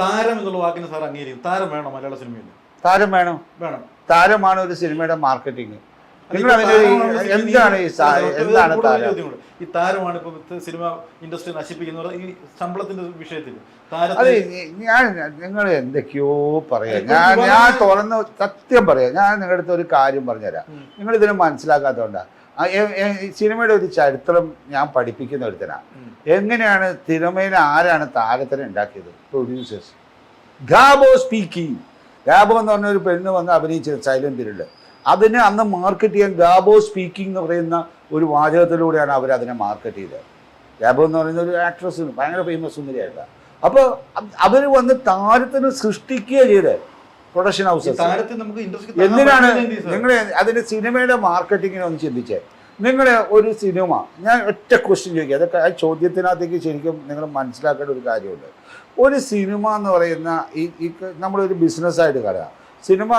താരം എന്നുള്ള വാക്കിന് സാർ അംഗീകരിക്കും താരം വേണം മലയാള സിനിമയിൽ? താരം വേണം? വേണം. താരമാണ് ഒരു സിനിമയുടെ മാർക്കറ്റിംഗ്. എന്താണ് ഈ എന്താണ് ഈ താരമാണ് ഇപ്പൊ സിനിമ ഇൻഡസ്ട്രി നശിപ്പിക്കുന്നത് ഈ ശമ്പളത്തിന്റെ വിഷയത്തിൽ അതെ ഞാൻ നിങ്ങൾ എന്തൊക്കെയോ പറയാം. ഞാൻ ഞാൻ തുറന്ന് സത്യം പറയാം. ഞാൻ നിങ്ങളുടെ അടുത്ത് ഒരു കാര്യം പറഞ്ഞുതരാം. നിങ്ങൾ ഇതിനെ മനസ്സിലാക്കാത്തതുകൊണ്ടാണ് സിനിമയുടെ ഒരു ചരിത്രം ഞാൻ പഠിപ്പിക്കുന്ന ഒരുത്തനാണ്. എങ്ങനെയാണ് സിനിമയിൽ ആരാണ് താരത്തിനെ ഉണ്ടാക്കിയത്? Producers ഗാബോ speaking. ഗാബോ എന്ന് പറഞ്ഞ ഒരു പെണ്ണ് വന്ന് അഭിനയിച്ചത് സൈലന്റ് പീരീഡ് അതിനെ അന്ന് മാർക്കറ്റ് ചെയ്യാൻ ഗാബോ സ്പീക്കിംഗ് എന്ന് പറയുന്ന ഒരു വാചകത്തിലൂടെയാണ് അവർ അതിനെ മാർക്കറ്റ് ചെയ്തത്. ഗാബോ എന്ന് പറയുന്ന ഒരു ആക്ട്രസ് ഭയങ്കര ഫേമസ് സുന്ദരിയായിട്ടാണ് അപ്പോൾ അവർ വന്ന് താരത്തിന് സൃഷ്ടിക്കുക ചെയ്ത് പ്രൊഡക്ഷൻ ഹൗസസ് എന്തിനാണ് നിങ്ങൾ അതിന് സിനിമയുടെ മാർക്കറ്റിങ്ങിനെ ഒന്ന് ചിന്തിച്ചേ. നിങ്ങൾ ഒരു സിനിമ ഞാൻ ഒറ്റ ക്വസ്റ്റ്യൻ ചോദിക്കുക അതൊക്കെ ആ ചോദ്യത്തിനകത്തേക്ക് ശരിക്കും നിങ്ങൾ മനസ്സിലാക്കേണ്ട ഒരു കാര്യമുണ്ട്. ഒരു സിനിമ എന്ന് പറയുന്ന ഈ നമ്മളൊരു ബിസിനസ്സായിട്ട് കാണുക സിനിമ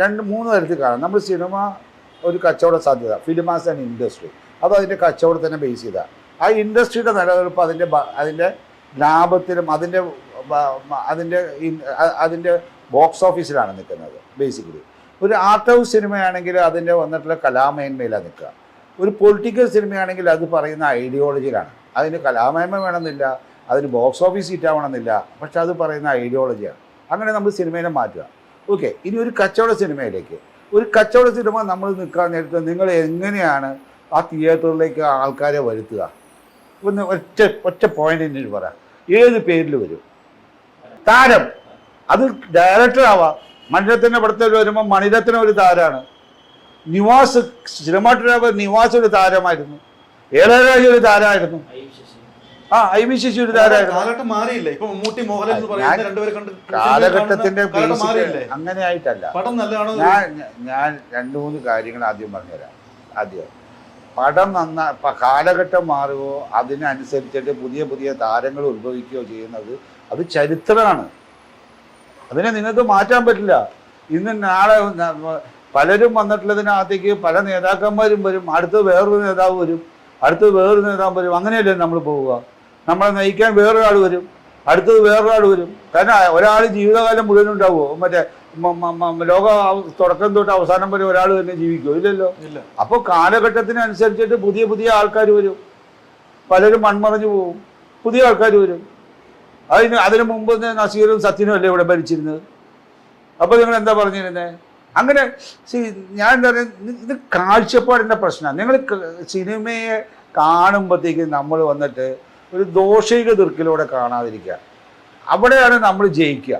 രണ്ട് മൂന്ന് തരത്തിൽ കാണാം. നമ്മൾ സിനിമ ഒരു കച്ചവട സാധ്യത ഫിലിം ആസ് ആൻ ഇൻഡസ്ട്രി അത് അതിന്റെ കച്ചവടത്തിനെ ബേസ് ചെയ്താൽ ആ ഇൻഡസ്ട്രിയുടെ നിലനിൽപ്പ് അതിന്റെ അതിന്റെ ലാഭത്തിലും അതിന്റെ അതിന്റെ അതിന്റെ ബോക്സ് ഓഫീസിലാണ് നിൽക്കുന്നത് ബേസിക്കലി ഒരു ആർട്ട് ഹൗസ് സിനിമയാണെങ്കിൽ അതിന്റെ വന്നിട്ടുള്ള കലാമേന്മയിലാണ് നിൽക്കുക. ഒരു പൊളിറ്റിക്കൽ സിനിമയാണെങ്കിൽ അത് പറയുന്ന ഐഡിയോളജിയിലാണ് അതിന് കലാമേന്മ വേണമെന്നില്ല അതിന് ബോക്സ് ഓഫീസ് സീറ്റ് ആവണമെന്നില്ല പക്ഷെ അത് പറയുന്ന ഐഡിയോളജിയാണ് അങ്ങനെ നമ്മൾ സിനിമയെ മാറ്റുക. ഓക്കെ ഇനി ഒരു കച്ചവട സിനിമയിലേക്ക്. ഒരു കച്ചവട സിനിമ നമ്മൾ നിൽക്കാൻ നേരത്തെ നിങ്ങൾ എങ്ങനെയാണ് ആ തിയേറ്ററിലേക്ക് ആൾക്കാരെ വരുത്തുക? ഒന്ന് ഒറ്റ ഒറ്റ പോയിന്റ് എന്നിട്ട് പറ. ഏത് പേരിൽ വരും? താരം. അത് ഡയറക്ടർ ആവാം. മണിരത്തിന്റെ പടത്തിൽ വരുമ്പോൾ മണിരത്ന ഒരു താരമാണ് നിവാസ് സിനിമാറ്റോഗ്രാഫർ നിവാസ് ഒരു താരമായിരുന്നു. ഏളരാജ ഒരു താരമായിരുന്നു ആ ഐ വി ശശി ഒരു താരമായിരുന്നു മാറിയില്ല? ഇപ്പൊ മമ്മൂട്ടി മോഹൻലാൽ എന്ന് പറയുന്ന ഞാൻ- രണ്ടുപേരെ കണ്ട് കാലഘട്ടത്തിന്റെ മാറിയില്ലേ? അങ്ങനെ ആയിട്ടല്ല പടം നല്ലതാണോ? ഞാൻ ഞാൻ രണ്ട് മൂന്ന് കാര്യങ്ങൾ ആദ്യം പറഞ്ഞുതരാം. ആദ്യം പടം നന്നാ കാലഘട്ടം മാറുകയോ അതിനനുസരിച്ചിട്ട് പുതിയ പുതിയ താരങ്ങൾ ഉത്ഭവിക്കുകയോ ചെയ്യുന്നത് അത് ചരിത്രമാണ്. അതിനെ നിങ്ങൾക്ക് മാറ്റാൻ പറ്റില്ല. ഇന്ന് നാളെ പലരും വന്നിട്ടുള്ളതിനകത്തേക്ക് പല നേതാക്കന്മാരും വരും അടുത്ത് വേറൊരു നേതാവ് വരും അടുത്ത് വേറൊരു നേതാവ് വരും അങ്ങനെയല്ലേ നമ്മൾ പോവുക? നമ്മളെ നയിക്കാൻ വേറൊരാൾ വരും. അടുത്തത് വേറൊരാൾ വരും. കാരണം ഒരാൾ ജീവിതകാലം മുഴുവൻ ഉണ്ടാവുമോ മറ്റേ ലോക തുടക്കം തൊട്ട് അവസാനം വരെ ഒരാൾ തന്നെ ജീവിക്കുമോ ഇല്ലല്ലോ. ഇല്ല. അപ്പോൾ കാലഘട്ടത്തിനനുസരിച്ചിട്ട് പുതിയ പുതിയ ആൾക്കാർ വരും. പലരും മൺമറഞ്ഞു പോകും പുതിയ ആൾക്കാർ വരും. അതിന് അതിനു മുമ്പ് നസീറും സത്യനും അല്ലേ ഇവിടെ ഭരിച്ചിരുന്നത്? അപ്പോൾ നിങ്ങൾ എന്താ പറഞ്ഞിരുന്നത് അങ്ങനെ ഞാൻ എന്താ പറയുക ഇത് കാഴ്ചപ്പാടിന്റെ പ്രശ്നമാണ്. നിങ്ങൾ സിനിമയെ കാണുമ്പോഴത്തേക്ക് നമ്മൾ വന്നിട്ട് ഒരു ദോഷിക ദീർക്കിലൂടെ കാണാതിരിക്കുക. അവിടെയാണ് നമ്മൾ ജയിക്കുക.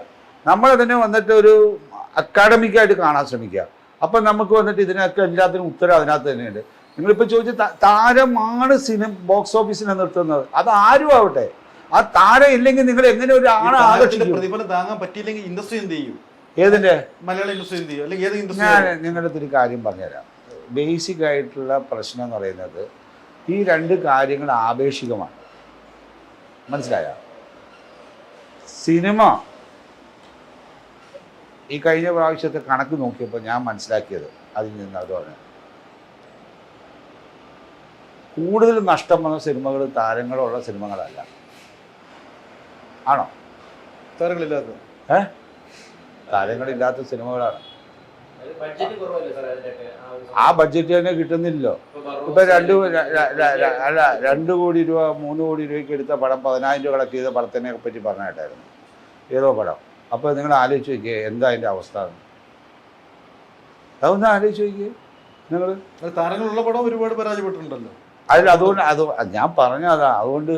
നമ്മളതിനെ വന്നിട്ട് ഒരു അക്കാഡമിക്കായിട്ട് കാണാൻ ശ്രമിക്കുക. അപ്പം നമുക്ക് വന്നിട്ട് ഇതിനൊക്കെ എല്ലാത്തിനും ഉത്തരം അതിനകത്ത് തന്നെയുണ്ട്. നിങ്ങളിപ്പോൾ ചോദിച്ച താരമാണ് സിനിമ ബോക്സ് ഓഫീസിനെ നിർത്തുന്നത്. അത് ആരും ആവട്ടെ. ആ താരം ഇല്ലെങ്കിൽ നിങ്ങൾ എങ്ങനെ ഒരു ഈ ആളെ ആകർഷിക്കും? പ്രതിഫലം താങ്ങാൻ പറ്റിയില്ലെങ്കിൽ ഇൻഡസ്ട്രി എന്ത് ചെയ്യും? ഏതിന്റെ? മലയാള ഇൻഡസ്ട്രി എന്ത് ചെയ്യും? അല്ലെങ്കിൽ ഏത് ഞാൻ നിങ്ങളുടെ ഒരു കാര്യം പറഞ്ഞുതരാം. ബേസിക് ആയിട്ടുള്ള പ്രശ്നം എന്ന് പറയുന്നത് ഈ രണ്ട് കാര്യങ്ങൾ ആപേക്ഷികമാണ്. മനസ്സിലായ? സിനിമ. ഈ കഴിഞ്ഞ പ്രാവശ്യത്തെ കണക്ക് നോക്കിയപ്പോൾ ഞാൻ മനസ്സിലാക്കിയത് അതിൽ നിന്ന് അത് പറഞ്ഞു കൂടുതൽ നഷ്ടം വന്ന സിനിമകൾ താരങ്ങളുള്ള സിനിമകളല്ല. ആണോ? താരങ്ങളില്ലാത്ത. ഏ? താരങ്ങളില്ലാത്ത സിനിമകളാണ് ബഡ്ജറ്റ് കുറവല്ലേ സാർ അതിന്റെയൊക്കെ ആ ബഡ്ജറ്റ് തന്നെ കിട്ടുന്നില്ലല്ലോ. ഇപ്പൊ രണ്ടു അല്ല രണ്ട് കോടി രൂപ മൂന്ന് കോടി രൂപയ്ക്ക് എടുത്ത പടം പതിനായിരം രൂപ കളക്ട് ചെയ്ത പടത്തിനെ പറ്റി പറഞ്ഞിട്ടായിരുന്നു. ഏതോ പടം. അപ്പോൾ നിങ്ങൾ ആലോചിച്ച് നോക്കിയേ എന്താ അതിന്റെ അവസ്ഥ? എന്ന്. അതൊന്ന് ആലോചിച്ച് നോക്കിയേ നിങ്ങൾ താരങ്ങളുള്ള പടം ഒരുപാട് പരാജയപ്പെട്ടിട്ടുണ്ടല്ലോ. അതിൽ അതുകൊണ്ട് അത് ഞാൻ പറഞ്ഞതാ. അതുകൊണ്ട്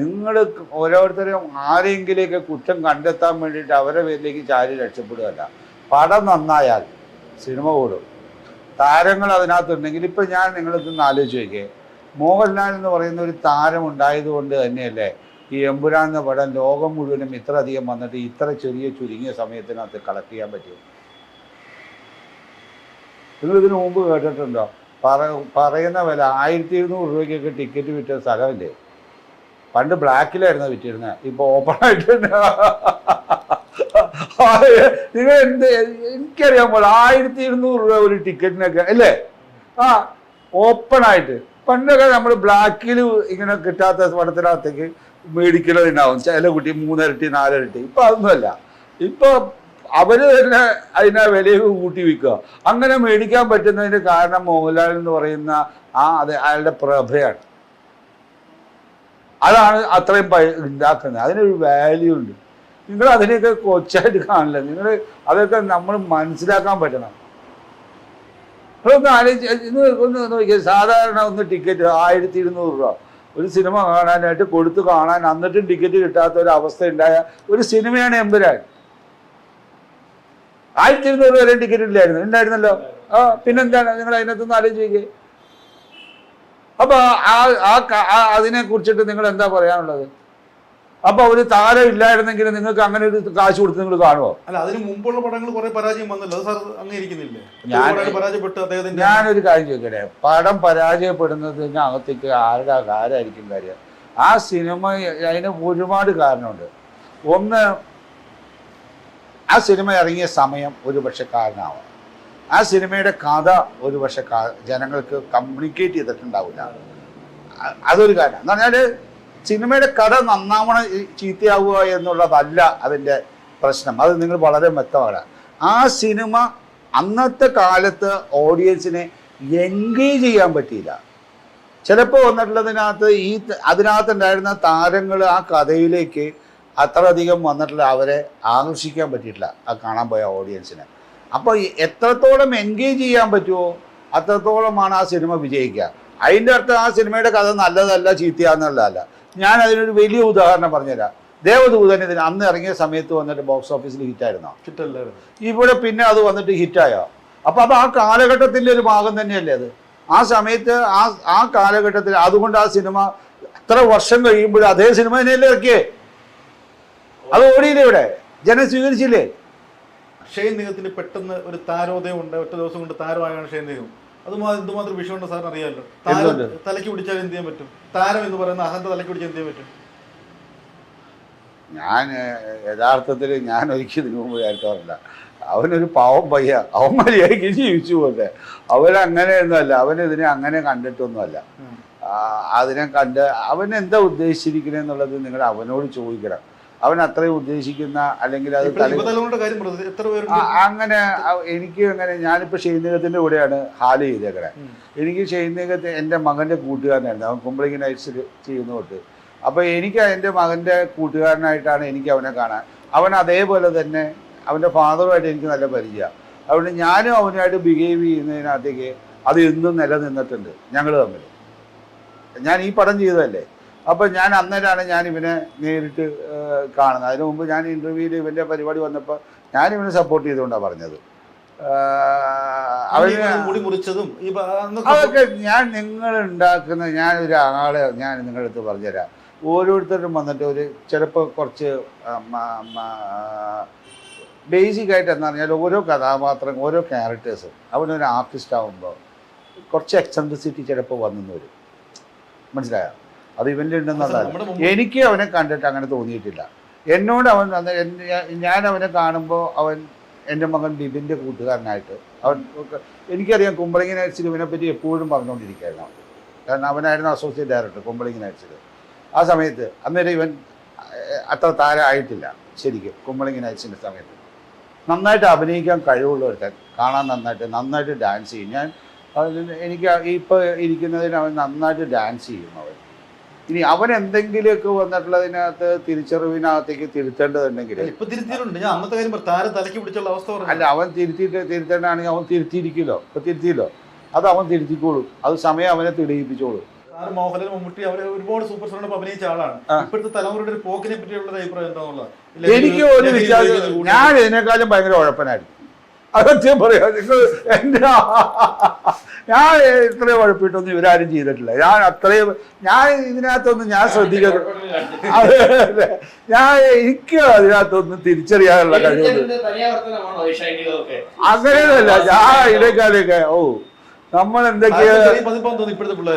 നിങ്ങൾ ഓരോരുത്തരെയും ആരെങ്കിലേക്ക് കുറ്റം കണ്ടെത്താൻ വേണ്ടിയിട്ട് അവരുടെ പേരിലേക്ക് ചാരി രക്ഷപ്പെടുകയല്ല. പടം നന്നായാൽ സിനിമ കൂടും താരങ്ങൾ അതിനകത്തുണ്ടെങ്കിൽ ഇപ്പം ഞാൻ നിങ്ങളിതൊന്ന് ആലോചിച്ച് നോക്കിയേ. മോഹൻലാൽ എന്ന് പറയുന്ന ഒരു താരം ഉണ്ടായതുകൊണ്ട് തന്നെയല്ലേ ഈ എമ്പുരാൻ എന്ന പടം ലോകം മുഴുവനും ഇത്ര അധികം വന്നിട്ട് ഇത്ര ചെറിയ ചുരുങ്ങിയ സമയത്തിനകത്ത് കളക്ട് ചെയ്യാൻ പറ്റും നിങ്ങൾ ഇതിനു മുമ്പ് കേട്ടിട്ടുണ്ടോ? പറ പറയുന്ന വില ആയിരത്തി എഴുന്നൂറ് രൂപയ്ക്കൊക്കെ ടിക്കറ്റ് വിറ്റ സ്ഥലമില്ലേ? പണ്ട് ബ്ലാക്കിലായിരുന്നു വിറ്റിരുന്നത് ഇപ്പോൾ ഓപ്പൺ ആയിട്ട് നിങ്ങൾ എന്ത് എനിക്കറിയാൻ പോലെ ആയിരത്തി ഇരുന്നൂറ് രൂപ ഒരു ടിക്കറ്റിനൊക്കെ അല്ലേ? ആ ഓപ്പൺ ആയിട്ട്. പണ്ടൊക്കെ നമ്മൾ ബ്ലാക്കിൽ ഇങ്ങനെ കിട്ടാത്ത പടത്തിനകത്തേക്ക് ഉണ്ടാവും ചില കുട്ടി മൂന്നിരട്ടി നാലിരട്ടി. ഇപ്പൊ അതൊന്നുമല്ല. ഇപ്പൊ അവർ തന്നെ അതിനെ വിലയൊക്കെ കൂട്ടി വിൽക്കുക. അങ്ങനെ മേടിക്കാൻ പറ്റുന്നതിന് കാരണം മോഹൻലാൽ എന്ന് പറയുന്ന ആ അത് അയാളുടെ പ്രഭയാണ്. അതാണ് അത്രയും ഉണ്ടാക്കുന്നത് അതിനൊരു വാല്യൂ ഉണ്ട്. നിങ്ങൾ അതിനെയൊക്കെ കൊച്ചായിട്ട് കാണില്ല. നിങ്ങൾ അതൊക്കെ നമ്മൾ മനസ്സിലാക്കാൻ പറ്റണം. ഒന്ന് ആലോചിച്ച് ഒന്ന് നോക്കിയാൽ സാധാരണ ഒന്ന് ടിക്കറ്റ് ആയിരത്തി ഇരുന്നൂറ് രൂപ. ഒരു സിനിമ കാണാനായിട്ട് കൊടുത്ത് കാണാൻ എന്നിട്ടും ടിക്കറ്റ് കിട്ടാത്ത ഒരു അവസ്ഥ ഉണ്ടായ ഒരു സിനിമയാണ് എമ്പുരാൻ. ആയിരത്തി ഇരുന്നൂറ് വരെ ടിക്കറ്റ് ഇല്ലായിരുന്നു. ഉണ്ടായിരുന്നല്ലോ ആ പിന്നെന്താണ്? നിങ്ങൾ അതിനകത്തൊന്ന് ആലോചിക്കേ അപ്പൊ ആ ആ ആ അതിനെ കുറിച്ചിട്ട് നിങ്ങൾ എന്താ പറയാനുള്ളത്? അപ്പൊ ഒരു താരം ഇല്ലായിരുന്നെങ്കിൽ നിങ്ങൾക്ക് അങ്ങനെ ഒരു കാശ് കൊടുത്ത് നിങ്ങൾ കാണുമോ അല്ല അതിന് മുമ്പുള്ള പടങ്ങൾ കുറെ പരാജയം വന്നല്ലോ. സാർ അംഗീകരിക്കുന്നില്ലേ? ഞാൻ- പരാജയപ്പെട്ട് അദ്ദേഹത്തിന്റെ? ഞാനൊരു കാര്യം ചോദിക്കട്ടെ? പടം പരാജയപ്പെടുന്നതിന് അകത്തേക്ക് ആരുടെ ആരായിരിക്കും കാര്യം? ആ സിനിമ അതിന് ഒരുപാട് കാരണമുണ്ട്. ഒന്ന് ആ സിനിമ ഇറങ്ങിയ സമയം ഒരു പക്ഷെ കാരണമാവാം. ആ സിനിമയുടെ കഥ ഒരു പക്ഷെ ജനങ്ങൾക്ക് കമ്മ്യൂണിക്കേറ്റ് ചെയ്തിട്ടുണ്ടാവില്ല. അതൊരു കാരണം. എന്ന് പറഞ്ഞാൽ സിനിമയുടെ കഥ നന്നാവണം ചീത്തയാവുക എന്നുള്ളതല്ല അതിന്റെ പ്രശ്നം. അത് നിങ്ങൾ വളരെ വ്യക്തമാണ്. ആ സിനിമ അന്നത്തെ കാലത്ത് ഓഡിയൻസിനെ എൻഗേജ് ചെയ്യാൻ പറ്റിയില്ല. ചിലപ്പോൾ വന്നിട്ടുള്ളതിനകത്ത് ഈ അതിനകത്ത് അതിനകത്തുണ്ടായിരുന്ന താരങ്ങൾ ആ കഥയിലേക്ക് അത്ര അധികം വന്നിട്ടുള്ള അവരെ ആകർഷിക്കാൻ പറ്റിയിട്ടില്ല. ആ കാണാൻ പോയ ഓഡിയൻസിനെ അപ്പോൾ എത്രത്തോളം എൻഗേജ് ചെയ്യാൻ പറ്റുമോ അത്രത്തോളമാണ് ആ സിനിമ വിജയിക്കുക. അതിന്റെ അർത്ഥം ആ സിനിമയുടെ കഥ നല്ലതല്ല ചീത്തയാന്നുള്ളതല്ല ഞാൻ അതിനൊരു വലിയ ഉദാഹരണം പറഞ്ഞുതരാം. ദേവദൂതൻ ഇതിന് അന്ന് ഇറങ്ങിയ സമയത്ത് വന്നിട്ട് ബോക്സ് ഓഫീസിൽ ഹിറ്റായിരുന്നോ ആയിരുന്നു? ഇവിടെ പിന്നെ അത് വന്നിട്ട് ഹിറ്റായോ അപ്പൊ അത് ആ കാലഘട്ടത്തിന്റെ ഒരു ഭാഗം തന്നെയല്ലേ അത്? ആ സമയത്ത് ആ ആ കാലഘട്ടത്തിൽ അതുകൊണ്ട് ആ സിനിമ എത്ര വർഷം കഴിയുമ്പോൾ അതേ സിനിമ തന്നെയല്ലേ ഇറക്കിയേ? അത് ഓടിയില്ലേ ഇവിടെ? ജനം സ്വീകരിച്ചില്ലേ? ഷെയ്ൻ നിഗത്തിന് പെട്ടെന്ന് ഒരു താരോദയം ഉണ്ട്. ഒറ്റ ദിവസം കൊണ്ട് താരമായാണ് ഷെയ്ൻ നിഗം. അത് എന്തുമാത്രം വിഷയമുണ്ട് സാറിന് അറിയാമല്ലോ. താരം? തലയ്ക്ക് പിടിച്ചാൽ എന്ത് ചെയ്യാൻ പറ്റും? താരം എന്ന് പറയുന്ന അഹന്ത തലയ്ക്ക് പിടിച്ചാൽ എന്ത് ചെയ്യാൻ പറ്റും? ഞാൻ യഥാർത്ഥത്തിൽ ഞാൻ ഒരിക്കലും ഇതിനു മുമ്പ് വിചാരിക്കാറില്ല. അവനൊരു പാവം പയ്യ. അവൻ മര്യാദയ്ക്ക് ജീവിച്ചു പോലെ അവനങ്ങനെയൊന്നുമല്ല. അവൻ ഇതിനെ അങ്ങനെ കണ്ടിട്ടൊന്നുമല്ല. അതിനെ കണ്ട് അവൻ എന്താ ഉദ്ദേശിച്ചിരിക്കുന്നത് നിങ്ങൾ അവനോട് ചോദിക്കണം. അവൻ അത്രയും ഉദ്ദേശിക്കുന്ന അല്ലെങ്കിൽ അത് അങ്ങനെ എനിക്ക് അങ്ങനെ ഞാനിപ്പോൾ ഷെയ്നകത്തിന്റെ കൂടെയാണ് ഹാൽ ചെയ്തേക്കണെ. എനിക്ക് ഷെയ്നീകത്ത് എന്റെ മകന്റെ കൂട്ടുകാരനായിരുന്നു. അവൻ കുമ്പളിങ്ങി നൈറ്റ്സിൽ ചെയ്യുന്ന തൊട്ട്. അപ്പോൾ എനിക്ക് എന്റെ മകന്റെ കൂട്ടുകാരനായിട്ടാണ് എനിക്ക് അവനെ കാണാൻ. അവൻ അതേപോലെ തന്നെ അവന്റെ ഫാദറുമായിട്ട് എനിക്ക് നല്ല പരിചയമാണ് അതുകൊണ്ട് ഞാനും അവനുമായിട്ട് ബിഹേവ് ചെയ്യുന്നതിനകത്തേക്ക് അത് എന്നും നിലനിന്നിട്ടുണ്ട്. ഞങ്ങൾ തമ്മിൽ ഞാൻ ഈ പടം ചെയ്തതല്ലേ? അപ്പം ഞാൻ അന്നേരമാണ് ഞാൻ ഇവനെ നേരിട്ട് കാണുന്നത്. അതിനു മുമ്പ് ഞാൻ ഇന്റർവ്യൂവിൽ ഇവന്റെ പരിപാടി വന്നപ്പോൾ ഞാൻ ഇവനെ സപ്പോർട്ട് ചെയ്തുകൊണ്ടാണ് പറഞ്ഞത്. മുറിച്ചതും അതൊക്കെ ഞാൻ നിങ്ങൾ ഉണ്ടാക്കുന്ന ഞാൻ ഒരു ആളെ ഞാൻ നിങ്ങളുടെ അടുത്ത് പറഞ്ഞുതരാം. ഓരോരുത്തരും വന്നിട്ട് ഒരു ചിലപ്പോൾ കുറച്ച് ബേസിക് ആയിട്ട് എന്ന് പറഞ്ഞാൽ ഓരോ കഥാപാത്രം ഓരോ ക്യാരക്ടേഴ്സ് അവനൊരു ആർട്ടിസ്റ്റ് ആവുമ്പോൾ കുറച്ച് എക്സെൻട്രിസിറ്റി ചിലപ്പോൾ വന്നു വരും. മനസ്സിലായോ? അത് ഉണ്ടെന്നുള്ളതല്ല എനിക്ക് അവനെ കണ്ടിട്ട് അങ്ങനെ തോന്നിയിട്ടില്ല. എന്നോട് അവൻ ഞാൻ- അവനെ കാണുമ്പോൾ അവൻ എന്റെ മകൻ ബിബിന്റെ കൂട്ടുകാരനായിട്ട് അവൻ എനിക്കറിയാം കുമ്പളിങ്ങി നൈറ്റ്സിൽ ഇവനെ പറ്റി എപ്പോഴും പറഞ്ഞുകൊണ്ടിരിക്കുകയായിരുന്നു കാരണം അവനായിരുന്നു അസോസിയേറ്റ് ഡയറക്ടർ കുമ്പളിങ്ങി നൈറ്റ്സിൽ ആ സമയത്ത് അന്നേരം ഇവൻ അത്ര താരമായിട്ടില്ല ശരിക്കും കുമ്പളിങ്ങി നൈറ്റ്സിന്റെ സമയത്ത്. നന്നായിട്ട് അഭിനയിക്കാൻ കഴിവുള്ള ഒരുത്തൻ കാണാൻ നന്നായിട്ട് നന്നായിട്ട് ഡാൻസ് ചെയ്യും. ഞാൻ എനിക്ക് ഇപ്പോൾ ഇരിക്കുന്നതിന് അവൻ നന്നായിട്ട് ഡാൻസ് ചെയ്യും അവൻ. ഇനി അവൻ എന്തെങ്കിലുമൊക്കെ വന്നിട്ടുള്ളതിനകത്ത് തിരിച്ചറിവിനകത്തേക്ക് തിരുത്തേണ്ടതുണ്ടെങ്കിൽ ഇപ്പൊ തിരുത്തിയിട്ടുണ്ട്. ഞാൻ അന്നത്തെ കാര്യം താരം തലയ്ക്ക് പിടിച്ചുള്ള അവസ്ഥ അല്ല അവൻ തിരുത്തിയിട്ട് തിരുത്തേണ്ടാണെങ്കിൽ അവൻ തിരുത്തിയിരിക്കുമല്ലോ. ഇപ്പൊ തിരുത്തിയില്ലോ. അത് അവൻ തിരുത്തിക്കോളും. അത് സമയം അവനെ തെളിയിപ്പിച്ചോളും. മോഹൻലാൽ മമ്മൂട്ടി അവരെ ഒരുപാട് സൂപ്പർ സ്റ്റാറിനൊപ്പം അഭിനയിച്ച ആളാണ്. ഇപ്പോഴത്തെ തലമുറയുടെ ഒരു പോക്കിനെ പറ്റിയുള്ള അഭിപ്രായം എന്താണുള്ളത് എനിക്ക് ഒരു വിശ്വാസം ഞാൻ ഇതിനേക്കാളും ഭയങ്കര ഉഴപ്പനായിരുന്നു അതൊക്കെ പറയാം. നിങ്ങൾ എന്റെ ഞാൻ ഇത്രയും ഉഴപ്പിട്ടൊന്നും ഇവരാരും ചെയ്തിട്ടില്ല. ഞാൻ അത്രയും ഞാൻ ഇതിനകത്തൊന്നും ഞാൻ ശ്രദ്ധിക്കുന്നു അതെ, അതെ. ഞാൻ എനിക്ക് അതിനകത്തൊന്നും തിരിച്ചറിയാനുള്ള കഴിവ് അങ്ങനെയല്ല ഞാൻ ഇതിനേക്കാളൊക്കെ ഓ നമ്മൾ എന്തൊക്കെയാ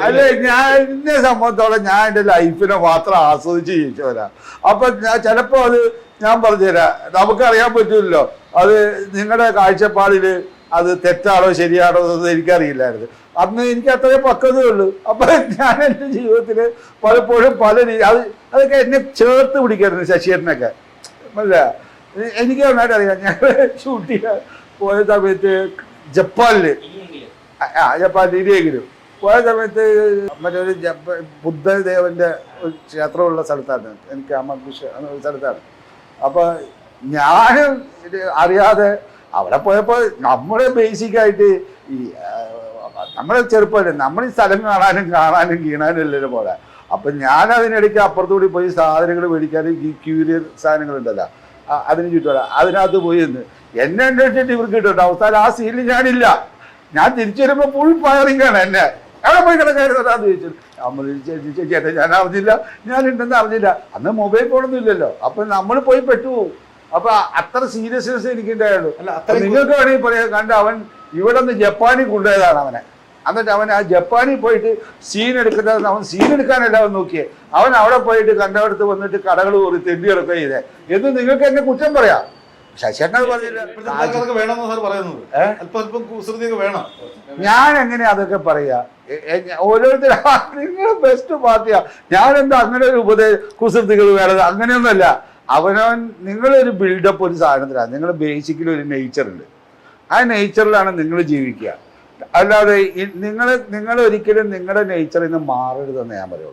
അല്ലെ ഞാൻ എന്നെ സംബന്ധിച്ചോളം ഞാൻ എന്റെ ലൈഫിനെ മാത്രം ആസ്വദിച്ച് ജീവിച്ചവരാ. അപ്പൊ ഞാൻ ചിലപ്പോ അത് ഞാൻ പറഞ്ഞുതരാം. നമുക്കറിയാൻ പറ്റില്ലല്ലോ അത് നിങ്ങളുടെ കാഴ്ചപ്പാടിൽ അത് തെറ്റാണോ ശരിയാണോ എന്നൊന്നും എനിക്കറിയില്ലായിരുന്നു. അന്ന് എനിക്ക് അത്രയും പക്വതയുള്ളൂ അപ്പൊ ഞാൻ എന്റെ ജീവിതത്തിൽ പലപ്പോഴും പല രീതി അത് അതൊക്കെ എന്നെ ചേർത്ത് പിടിക്കായിരുന്നു ശശിയേട്ടനൊക്കെ. അല്ല എനിക്ക് നന്നായിട്ട് അറിയാം. ഞാൻ ഷൂട്ട് ചെയ്യാൻ പോയ സമയത്ത് ജപ്പാനിൽ ഇനിയെങ്കിലും ആ ജപ്പാൻ ഇനിയെങ്കിലും പോയ സമയത്ത് മറ്റൊരു ബുദ്ധദേവന്റെ ഒരു ക്ഷേത്രമുള്ള സ്ഥലത്താണ്. എനിക്ക് ഒരു സ്ഥലത്താണ്. അപ്പൊ ഇത് അറിയാതെ അവിടെ പോയപ്പോൾ നമ്മുടെ ബേസിക്കായിട്ട് ഈ നമ്മുടെ ചെറുപ്പമല്ലേ നമ്മൾ ഈ സ്ഥലം കാണാനും കാണാനും കീണാനും എല്ലാവരും പോലെ അപ്പൊ ഞാൻ അതിനിടയ്ക്ക് അപ്പുറത്തുകൂടി പോയി സാധനങ്ങൾ മേടിക്കാൻ ഈ ക്യൂരിയർ ആ, അതിന് ചുറ്റുമല്ല അതിനകത്ത് പോയി നിന്ന് എന്നെ അന്വേഷിച്ചിട്ട് ഇവർക്ക് കിട്ടുന്നുണ്ട് അവസാനം ആ സീനിൽ ഞാനില്ല. ഞാൻ തിരിച്ചു വരുമ്പോൾ ഫുൾ ഫയറിംഗ് ആണ് എന്നെ. എവിടെ പോയി കിടക്കായിരുന്നു ചോദിച്ചു നമ്മൾ ചേച്ചി ചേട്ടാ ഞാൻ അറിഞ്ഞില്ല. ഞാൻ ഉണ്ടെന്ന് അറിഞ്ഞില്ല. അന്ന് മൊബൈൽ ഫോണൊന്നും ഇല്ലല്ലോ. അപ്പൊ നമ്മൾ പോയി പെട്ടുപോകും അപ്പൊ അത്ര സീരിയസ്നെസ് എനിക്ക് ഉണ്ടായുള്ളൂ അല്ല അത്ര നിങ്ങൾക്ക് വേണമെങ്കിൽ പറയാം കണ്ട അവൻ ഇവിടെ നിന്ന് ജപ്പാനിൽ കൊണ്ടുപോയതാണ് അവനെ. എന്നിട്ട് അവൻ ആ ജപ്പാനിൽ പോയിട്ട് സീൻ എടുക്കുന്നത് അവൻ സീൻ എടുക്കാനല്ല അവൻ നോക്കിയേ. അവൻ അവിടെ പോയിട്ട് കണ്ടവടുത്ത് വന്നിട്ട് കടകൾ കയറി തെണ്ടി എടുക്കുക ചെയ്തേ. എന്ന് നിങ്ങൾക്ക് എന്നെ കുറ്റം പറയാം. പറഞ്ഞില്ല. ഞാൻ എങ്ങനെ അതൊക്കെ പറയാ? എ- നിങ്ങൾ ബെസ്റ്റ് പാർട്ടിയാ. ഞാൻ എന്താ അങ്ങനെ ഒരു ഉപദേ കുസൃതികൾ വേണത് അങ്ങനെയൊന്നുമല്ല. അവനവൻ നിങ്ങളൊരു ബിൽഡപ്പ് ഒരു സാധനത്തിലാണ് നിങ്ങൾ ബേസിക്കലി ഒരു നേച്ചറുണ്ട് ആ നേച്ചറിലാണ് നിങ്ങൾ ജീവിക്കുക. അല്ലാതെ നിങ്ങൾ നിങ്ങൾ ഒരിക്കലും നിങ്ങളുടെ നേച്ചറിൽ നിന്ന് മാറരുതെന്ന് ഞാൻ പറയുള്ളൂ.